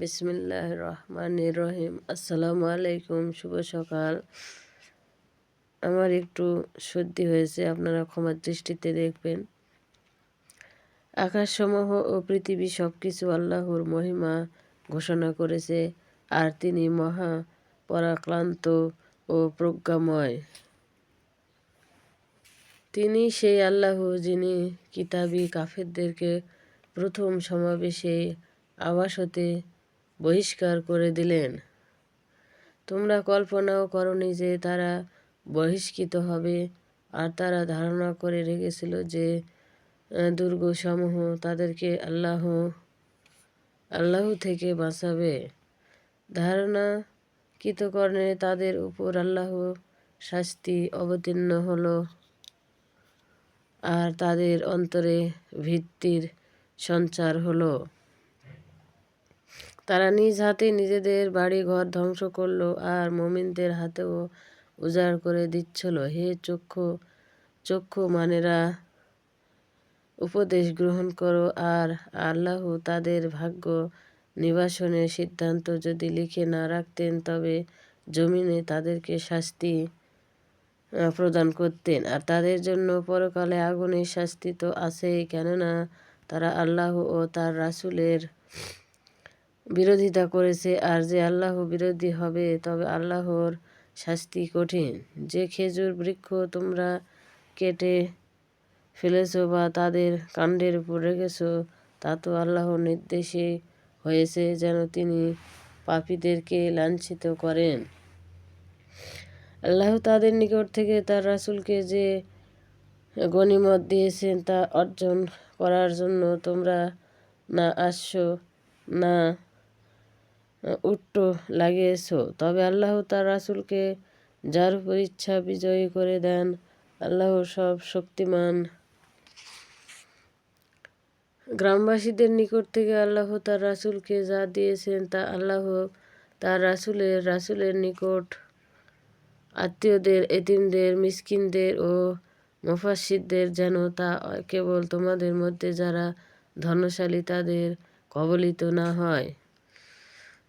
বিসমিল্লাহ রহমান রহিম আসসালামু আলাইকুম শুভ সকাল। আমার একটু সর্দি হয়েছে, আপনারা ক্ষমার দৃষ্টিতে দেখবেন। আকাশসমূহ ও পৃথিবী আল্লাহর মহিমা ঘোষণা করেছে, আর তিনি মহা পরাক্রান্ত ও প্রজ্ঞাময়। তিনি সেই আল্লাহ যিনি কিতাবি কাফেরদেরকে প্রথম সমাবেশে আবাস হতে বহিষ্কার করে দিলেন। তোমরা কল্পনাও করনি যে তারা বহিষ্কৃত হবে, আর তারা ধারণা করে রেখেছিল যে দুর্গসমূহ তাদেরকে আল্লাহ আল্লাহ থেকে বাঁচাবে। ধারণা কৃতকর্ণে তাদের উপর আল্লাহ শাস্তি অবতীর্ণ হলো, আর তাদের অন্তরে ভিত্তির সঞ্চার হলো। তারা নিজ হাতে নিজেদের বাড়ি ঘর ধ্বংস করল আর মমিনদের হাতেও উজাড় করে দিচ্ছিল। হে চক্ষু চক্ষু মানেরা উপদেশ গ্রহণ করো আর আল্লাহ তাদের ভাগ্য নিবাসনের সিদ্ধান্ত যদি লিখে না রাখতেন তবে জমিনে তাদেরকে শাস্তি প্রদান করতেন। আর তাদের জন্য পরকালে আগুনের শাস্তি তো আছেই। কেননা তারা আল্লাহ ও তার রাসুলের বিরোধিতা করেছে আর যে আল্লাহ বিরোধী হবে তবে আল্লাহর শাস্তি কঠিন। যে খেজুর বৃক্ষ তোমরা কেটে ফেলেছ বা তাদের কাণ্ডের উপর রেখেছ, তা তো আল্লাহর নির্দেশে হয়েছে যেন তিনি পাপীদেরকে লাঞ্ছিত করেন। আল্লাহ তাদের নিকট থেকে তার রাসুলকে যে গণিমত দিয়েছেন তা অর্জন করার জন্য তোমরা না আসছো, না উট্ট লাগিয়েছ। তবে আল্লাহ তার রাসুলকে যার উপর ইচ্ছা বিজয়ী করে দেন, আল্লাহ সব শক্তিমান। গ্রামবাসীদের নিকট থেকে আল্লাহ তার রাসুলকে যা দিয়েছেন তা আল্লাহ তার রাসুলের রাসুলের নিকট আত্মীয়দের, এতিমদের, মিসকিনদের ও মুফাসিদদের যেন তা কেবল তোমাদের মধ্যে যারা ধনশালী তাদের কবলিত না হয়।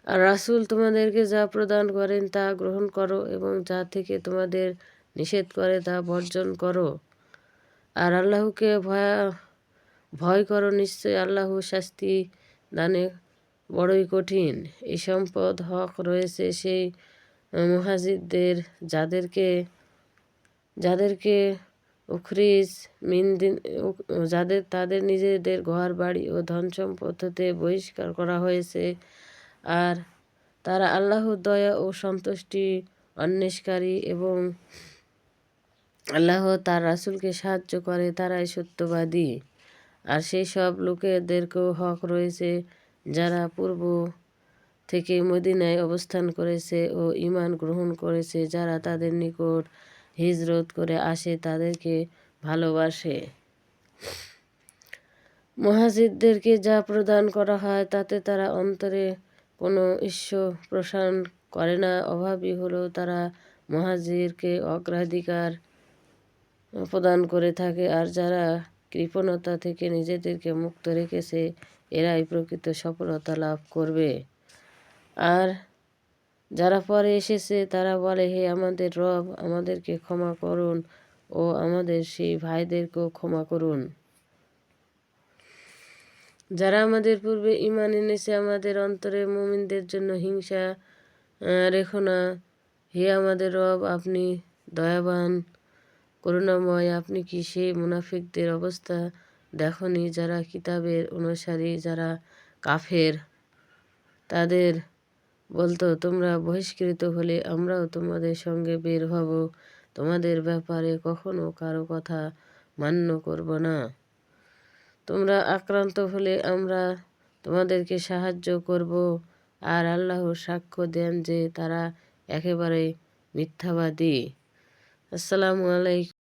আর রাসুল তোমাদেরকে যা প্রদান করেন তা গ্রহণ করো এবং যা থেকে তোমাদের নিষেধ করে তা বর্জন করো। আর আল্লাহকে ভয়া, ভয় করো নিশ্চয় আল্লাহ শাস্তি দানে বড়ই কঠিন। এই সম্পদ হক রয়েছে সেই মহাজিদদের যাদেরকে যাদেরকে উখরিজ মিনদিন যাদের তাদের নিজেদের ঘর, বাড়ি ও ধন সম্পদ হতে বহিষ্কার করা হয়েছে। আর তারা আল্লাহর দয়া ও সন্তুষ্টি অন্বেষকারী এবং আল্লাহ তার রাসুলকে সাহায্য করে, তারাই সত্যবাদী। আর সেই সব লোকেদেরকেও হক রয়েছে যারা পূর্ব থেকে মদিনায় অবস্থান করেছে ও ইমান গ্রহণ করেছে, যারা তাদের নিকট হিজরত করে আসে, তাদেরকে ভালোবাসে। মহাজিদদেরকে যা প্রদান করা হয়, তাতে তারা অন্তরে কোনো ঈশ্বর প্রসারণ করে না। অভাবই হলেও তারা মহাজিরকে অগ্রাধিকার প্রদান করে থাকে, আর যারা কৃপণতা থেকে নিজেদেরকে মুক্ত রেখেছে, এরাই প্রকৃত সফলতা লাভ করবে। আর যারা পরে এসেছে, তারা বলে, হে আমাদের রব, আমাদেরকে ক্ষমা করুন ও আমাদের সেই ভাইদেরকেও ক্ষমা করুন। যারা আমাদের পূর্বে ইমান এনেছে, আমাদের অন্তরে মুমিনদের জন্য হিংসা রেখো না। হে আমাদের রব, আপনি দয়াবান, করুণাময়, আপনি কি সেই মুনাফিকদের অবস্থা দেখনি যারা কিতাবের অনুসারী, যারা কাফের? তাদের বলতো, তোমরা বহিষ্কৃত হলে আমরাও তোমাদের সঙ্গে বের হব। তোমাদের ব্যাপারে কখনো কারও কথা মান্য করব না। তোমরা আক্রান্ত হলে আমরা তোমাদেরকে সাহায্য করব। আর আল্লাহ সাক্ষ্য দেন যে তারা একেবারে মিথ্যাবাদী। আসসালামু আলাইকুম।